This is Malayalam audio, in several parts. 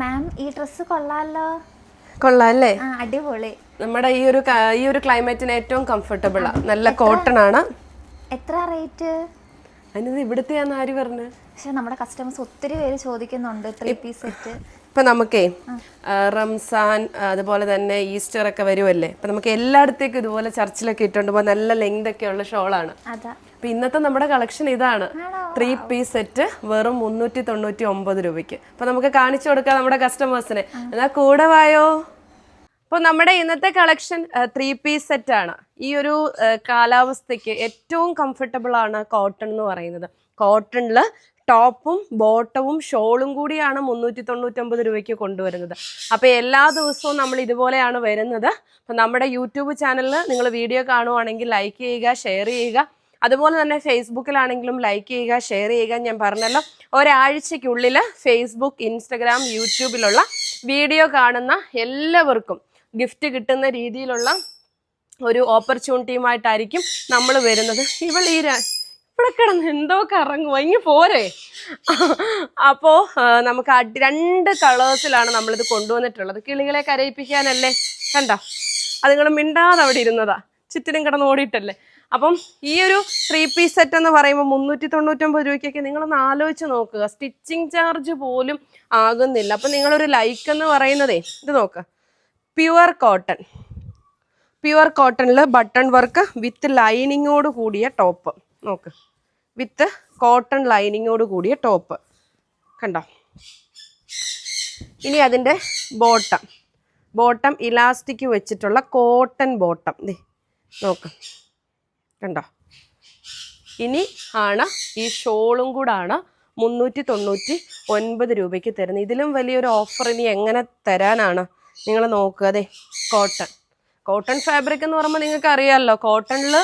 മാം ഈ ഡ്രസ്സ് കൊള്ളാലോ? കൊള്ളാല്ലേ? അടിപൊളി. നമ്മുടെ ഈ ഒരു ഈ ഒരു ക്ലൈമറ്റിന് ഏറ്റവും കംഫർട്ടബിൾ ആണ് നല്ല കോട്ടൺ ആണ്. എത്ര റേറ്റ് അതിന് ഇവിടുത്തെ ആര് പറഞ്ഞു? പക്ഷെ നമ്മുടെ കസ്റ്റമേഴ്സ് ഒത്തിരി പേര് ചോദിക്കുന്നുണ്ട് ത്രീ പീസ് സെറ്റ് ഇപ്പൊ നമുക്കേ റംസാൻ അതുപോലെ തന്നെ ഈസ്റ്റർ ഒക്കെ വരുമല്ലേ അപ്പം നമുക്ക് എല്ലായിടത്തേക്കും ഇതുപോലെ ചർച്ചിലൊക്കെ ഇട്ടുകൊണ്ട് പോകാൻ നല്ല ലെങ്ത് ഒക്കെ ഉള്ള ഷോളാണ് അപ്പം ഇന്നത്തെ നമ്മുടെ കളക്ഷൻ ഇതാണ്? ത്രീ പീസ് സെറ്റ് വെറും മുന്നൂറ്റി തൊണ്ണൂറ്റി ഒമ്പത് രൂപയ്ക്ക്. അപ്പം നമുക്ക് കാണിച്ചു കൊടുക്കാം നമ്മുടെ കസ്റ്റമേഴ്സിനെ എന്നാൽ കൂടെ വായോ? അപ്പോൾ നമ്മുടെ ഇന്നത്തെ കളക്ഷൻ ത്രീ പീസ് സെറ്റ് ആണ്. ഈ ഒരു കാലാവസ്ഥയ്ക്ക് ഏറ്റവും കംഫർട്ടബിൾ ആണ് കോട്ടൺ എന്ന് പറയുന്നത്. കോട്ടണിൽ ടോപ്പും ബോട്ടവും ഷോളും കൂടിയാണ് മുന്നൂറ്റി തൊണ്ണൂറ്റൊമ്പത് രൂപയ്ക്ക് കൊണ്ടുവരുന്നത്. അപ്പോൾ എല്ലാ ദിവസവും നമ്മൾ ഇതുപോലെയാണ് വരുന്നത്. അപ്പം നമ്മുടെ യൂട്യൂബ് ചാനലിൽ നിങ്ങൾ വീഡിയോ കാണുവാണെങ്കിൽ ലൈക്ക് ചെയ്യുക ഷെയർ ചെയ്യുക. അതുപോലെ തന്നെ ഫേസ്ബുക്കിലാണെങ്കിലും ലൈക്ക് ചെയ്യുക ഷെയർ ചെയ്യുക ഞാൻ പറഞ്ഞല്ലോ. ഒരാഴ്ചയ്ക്കുള്ളിൽ ഫേസ്ബുക്ക് ഇൻസ്റ്റഗ്രാം യൂട്യൂബിലുള്ള വീഡിയോ കാണുന്ന എല്ലാവർക്കും ഗിഫ്റ്റ് കിട്ടുന്ന രീതിയിലുള്ള ഒരു ഓപ്പർച്യൂണിറ്റിയുമായിട്ടായിരിക്കും നമ്മൾ വരുന്നത്. ഇവൾ ഈ ഇവിടെ കിടന്ന് എന്തോ കറങ്ങുക ഇങ്ങ് പോരെ. അപ്പോ നമുക്ക് രണ്ട് കളേഴ്സിലാണ് നമ്മളിത് കൊണ്ടുവന്നിട്ടുള്ളത്. കിളികളെ കരയിപ്പിക്കാനല്ലേ? കണ്ടോ? അതുങ്ങൾ മിണ്ടാതെ അവിടെ ഇരുന്നതാ. ചുറ്റിനും കിടന്ന് ഓടിയിട്ടല്ലേ? അപ്പം ഈ ഒരു ത്രീ പീസ് സെറ്റ് എന്ന് പറയുമ്പോൾ മുന്നൂറ്റി തൊണ്ണൂറ്റൊമ്പത് രൂപയ്ക്കൊക്കെ നിങ്ങളൊന്ന് ആലോചിച്ച് നോക്കുക. സ്റ്റിച്ചിങ് ചാർജ് പോലും ആകുന്നില്ല. അപ്പം നിങ്ങളൊരു ലൈക്ക് എന്ന് പറയുന്നതേ ഇത് നോക്കുക പ്യുവർ കോട്ടൺ പ്യുവർ കോട്ടണിൽ ബട്ടൺ വർക്ക് വിത്ത് ലൈനിങ്ങോട് കൂടിയ ടോപ്പ് നോക്ക്. വിത്ത് കോട്ടൺ ലൈനിങ്ങോട് കൂടിയ ടോപ്പ്. കണ്ടോ? ഇനി അതിന്റെ ബോട്ടം. ബോട്ടം ഇലാസ്റ്റിക് വെച്ചിട്ടുള്ള കോട്ടൺ ബോട്ടം. നോക്ക്. കണ്ടോ? ഇനി ആണ് ഈ ഷോളും കൂടാണ് മുന്നൂറ്റി തൊണ്ണൂറ്റി ഒൻപത് രൂപയ്ക്ക് തരുന്നത്. ഇതിലും വലിയൊരു ഓഫർ ഇനി എങ്ങനെ തരാനാണ് നിങ്ങൾ നോക്കുക. അതെ കോട്ടൺ. കോട്ടൺ ഫാബ്രിക് എന്ന് പറയുമ്പോൾ നിങ്ങൾക്ക് അറിയാമല്ലോ കോട്ടണിൽ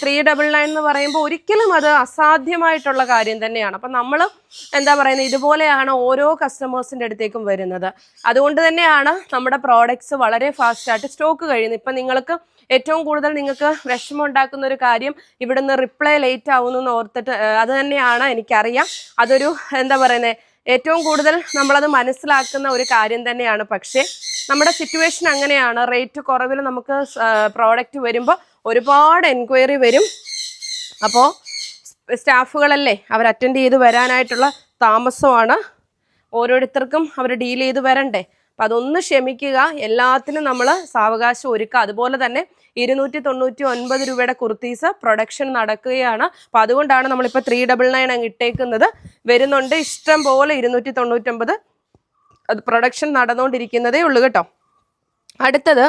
ത്രീ ഡബിൾ നയൻ എന്ന് പറയുമ്പോൾ ഒരിക്കലും അത് അസാധ്യമായിട്ടുള്ള കാര്യം തന്നെയാണ്. അപ്പം നമ്മൾ എന്താ പറയുന്നത് ഇതുപോലെയാണ് ഓരോ കസ്റ്റമേഴ്സിന്റെ അടുത്തേക്കും വരുന്നത്. അതുകൊണ്ട് തന്നെയാണ് നമ്മുടെ പ്രോഡക്റ്റ്സ് വളരെ ഫാസ്റ്റായിട്ട് സ്റ്റോക്ക് കഴിയുന്നത്. ഇപ്പം നിങ്ങൾക്ക് ഏറ്റവും കൂടുതൽ നിങ്ങൾക്ക് വിഷമം ഉണ്ടാക്കുന്ന ഒരു കാര്യം ഇവിടുന്ന് റിപ്ലൈ ലേറ്റ് ആവുന്നു എന്ന് ഓർത്തിട്ട് അത് തന്നെയാണ് എനിക്കറിയാം. അതൊരു എന്താ പറയുന്നത് ഏറ്റവും കൂടുതൽ നമ്മളത് മനസ്സിലാക്കുന്ന ഒരു കാര്യം തന്നെയാണ്. പക്ഷേ നമ്മുടെ സിറ്റുവേഷൻ അങ്ങനെയാണ്. റേറ്റ് കുറവിൽ നമുക്ക് പ്രോഡക്റ്റ് വരുമ്പോൾ ഒരുപാട് എൻക്വയറി വരും. അപ്പോൾ സ്റ്റാഫുകളല്ലേ അവർ അറ്റൻഡ് ചെയ്ത് വരാനായിട്ടുള്ള താമസമാണ്. ഓരോരുത്തർക്കും അവർ ഡീൽ ചെയ്ത് വരണ്ടേ. അപ്പം അതൊന്ന് ക്ഷമിക്കുക. എല്ലാത്തിനും നമ്മൾ സാവകാശം ഒരുക്കുക. അതുപോലെ തന്നെ ഇരുന്നൂറ്റി തൊണ്ണൂറ്റി ഒൻപത് രൂപയുടെ കുർത്തീസ് പ്രൊഡക്ഷൻ നടക്കുകയാണ്. അപ്പം അതുകൊണ്ടാണ് നമ്മളിപ്പോൾ ത്രീ ഡബിൾ നയൻ അങ്ങ് ഇട്ടേക്കുന്നത്. വരുന്നുണ്ട് ഇഷ്ടം പോലെ ഇരുന്നൂറ്റി തൊണ്ണൂറ്റൊമ്പത് അത് പ്രൊഡക്ഷൻ നടന്നുകൊണ്ടിരിക്കുന്നതേ ഉള്ളൂ കേട്ടോ. അടുത്തത്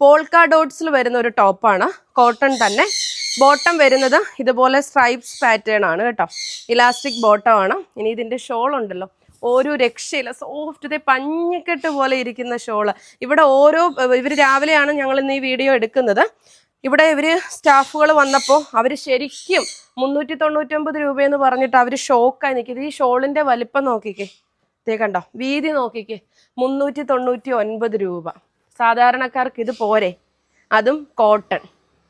പോൾക്ക ഡോട്ട്സിൽ വരുന്ന ഒരു ടോപ്പാണ്. കോട്ടൺ തന്നെ. ബോട്ടം വരുന്നത് ഇതുപോലെ സ്ട്രൈപ്സ് പാറ്റേൺ ആണ് കേട്ടോ. ഇലാസ്റ്റിക് ബോട്ടം ആണ്. ഇനി ഇതിന്റെ ഷോൾ ഉണ്ടല്ലോ. ഒരു രക്ഷയില്ല. സോഫ്റ്റ് ഇതേ പഞ്ഞിക്കെട്ട് പോലെ ഇരിക്കുന്ന ഷോൾ ഇവിടെ ഓരോ ഇവർ രാവിലെയാണ് ഞങ്ങൾ ഇന്ന് ഈ വീഡിയോ എടുക്കുന്നത്. ഇവിടെ ഇവർ സ്റ്റാഫുകൾ വന്നപ്പോൾ അവർ ശരിക്കും മുന്നൂറ്റി തൊണ്ണൂറ്റൊമ്പത് രൂപയെന്ന് പറഞ്ഞിട്ട് അവർ ഷോക്കായി നിൽക്കുന്നത് ഈ ഷോളിന്റെ വലിപ്പം നോക്കിക്കേ. ദേ കണ്ടോ വീതി നോക്കിക്കേ. മുന്നൂറ്റി തൊണ്ണൂറ്റി ഒൻപത് രൂപ. സാധാരണക്കാർക്ക് ഇത് പോരെ. അതും കോട്ടൺ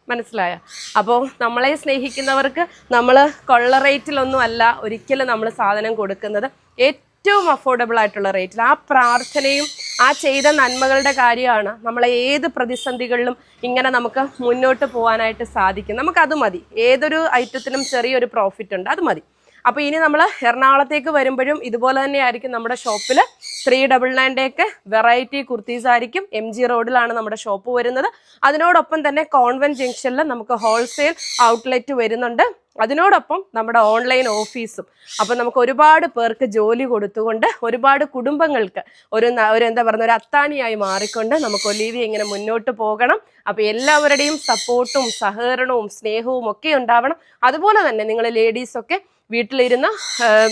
മനസ്സിലായ? അപ്പോൾ നമ്മളെ സ്നേഹിക്കുന്നവർക്ക് നമ്മൾ കൊള്ള റേറ്റിലൊന്നും അല്ല ഒരിക്കലും നമ്മൾ സാധനം കൊടുക്കുന്നത്. ഏറ്റവും അഫോർഡബിൾ ആയിട്ടുള്ള റേറ്റിൽ ആ പ്രാർത്ഥനയും ആ ചെയ്ത നന്മകളുടെ കാര്യമാണ് നമ്മളെ ഏത് പ്രതിസന്ധികളിലും ഇങ്ങനെ നമുക്ക് മുന്നോട്ട് പോകാനായിട്ട് സാധിക്കും. നമുക്കത് മതി. ഏതൊരു ഐറ്റത്തിനും ചെറിയൊരു പ്രോഫിറ്റ് ഉണ്ട്. അത് മതി. അപ്പോൾ ഇനി നമ്മൾ എറണാകുളത്തേക്ക് വരുമ്പോഴും ഇതുപോലെ തന്നെ ആയിരിക്കും നമ്മുടെ ഷോപ്പിൽ ത്രീ ഡബിൾ നയന്റെയൊക്കെ വെറൈറ്റി കുർത്തീസ് ആയിരിക്കും. എം ജി റോഡിലാണ് നമ്മുടെ ഷോപ്പ് വരുന്നത്. അതിനോടൊപ്പം തന്നെ കോൺവെന്റ് ജംഗ്ഷനിൽ നമുക്ക് ഹോൾസെയിൽ ഔട്ട്ലെറ്റ് വരുന്നുണ്ട്. അതിനോടൊപ്പം നമ്മുടെ ഓൺലൈൻ ഓഫീസും അപ്പം നമുക്ക് ഒരുപാട് പേർക്ക് ജോലി കൊടുത്തുകൊണ്ട് ഒരുപാട് കുടുംബങ്ങൾക്ക് ഒരു ഒരു എന്താ പറയുക ഒരു അത്താണിയായി മാറിക്കൊണ്ട് നമുക്ക് ഒലീവി ഇങ്ങനെ മുന്നോട്ട് പോകണം. അപ്പോൾ എല്ലാവരുടെയും സപ്പോർട്ടും സഹകരണവും സ്നേഹവും ഒക്കെ ഉണ്ടാവണം. അതുപോലെ തന്നെ നിങ്ങൾ ലേഡീസൊക്കെ വീട്ടിലിരുന്ന്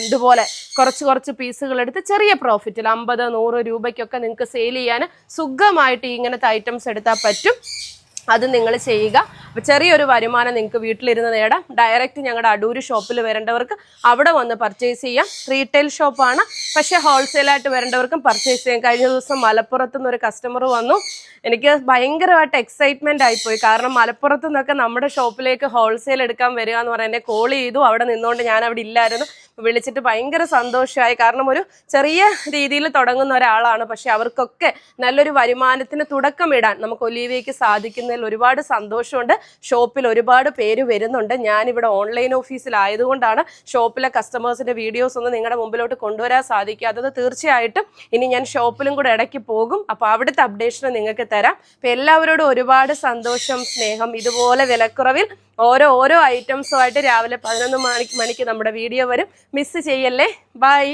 ഇതുപോലെ കുറച്ച് കുറച്ച് പീസുകൾ എടുത്ത് ചെറിയ പ്രോഫിറ്റിൽ അമ്പത് നൂറ് രൂപയ്ക്കൊക്കെ നിങ്ങൾക്ക് സെയിൽ ചെയ്യാൻ സുഖമായിട്ട് ഇങ്ങനത്തെ ഐറ്റംസ് എടുത്താൽ പറ്റും. അത് നിങ്ങൾ ചെയ്യുക. അപ്പോൾ ചെറിയൊരു വരുമാനം നിങ്ങൾക്ക് വീട്ടിലിരുന്ന് നേടാം. ഡയറക്റ്റ് ഞങ്ങളുടെ അടൂര് ഷോപ്പിൽ വരേണ്ടവർക്ക് അവിടെ വന്ന് പർച്ചേസ് ചെയ്യാം. റീറ്റെയിൽ ഷോപ്പാണ് പക്ഷേ ഹോൾസെയിലായിട്ട് വരേണ്ടവർക്കും പർച്ചേസ് ചെയ്യാം. കഴിഞ്ഞ ദിവസം മലപ്പുറത്ത് നിന്നൊരു കസ്റ്റമർ വന്നു. എനിക്ക് ഭയങ്കരമായിട്ട് എക്സൈറ്റ്മെന്റ് ആയിപ്പോയി. കാരണം മലപ്പുറത്ത് നിന്നൊക്കെ നമ്മുടെ ഷോപ്പിലേക്ക് ഹോൾസെയിൽ എടുക്കാൻ വരിക എന്ന് പറയുന്നത് കോൾ ചെയ്തു. അവിടെ നിന്നുകൊണ്ട് ഞാൻ അവിടെ ഇല്ലായിരുന്നു. വിളിച്ചിട്ട് ഭയങ്കര സന്തോഷമായി. കാരണം ഒരു ചെറിയ രീതിയിൽ തുടങ്ങുന്ന ഒരാളാണ്. പക്ഷെ അവർക്കൊക്കെ നല്ലൊരു വരുമാനത്തിന് തുടക്കമിടാൻ നമുക്ക് ഒലീവിയയ്ക്ക് സാധിക്കുന്നതിൽ ഒരുപാട് സന്തോഷമുണ്ട്. ഷോപ്പിൽ ഒരുപാട് പേര് വരുന്നുണ്ട്. ഞാനിവിടെ ഓൺലൈൻ ഓഫീസിലായതുകൊണ്ടാണ് ഷോപ്പിലെ കസ്റ്റമേഴ്സിന്റെ വീഡിയോസ് ഒന്നും നിങ്ങളുടെ മുമ്പിലോട്ട് കൊണ്ടുവരാൻ സാധിക്കാത്തത്. തീർച്ചയായിട്ടും ഇനി ഞാൻ ഷോപ്പിലും കൂടെ ഇടയ്ക്ക് പോകും. അപ്പോൾ അവിടുത്തെ അപ്ഡേഷൻ നിങ്ങൾക്ക് തരാം. അപ്പോൾ എല്ലാവരോടും ഒരുപാട് സന്തോഷം സ്നേഹം. ഇതുപോലെ വിലക്കുറവിൽ ഓരോ ഓരോ ഐറ്റംസുമായിട്ട് രാവിലെ പതിനൊന്ന് മണിക്ക് മണിക്ക് നമ്മുടെ വീഡിയോ വരും. മിസ് ചെയ്യല്ലേ? ബൈ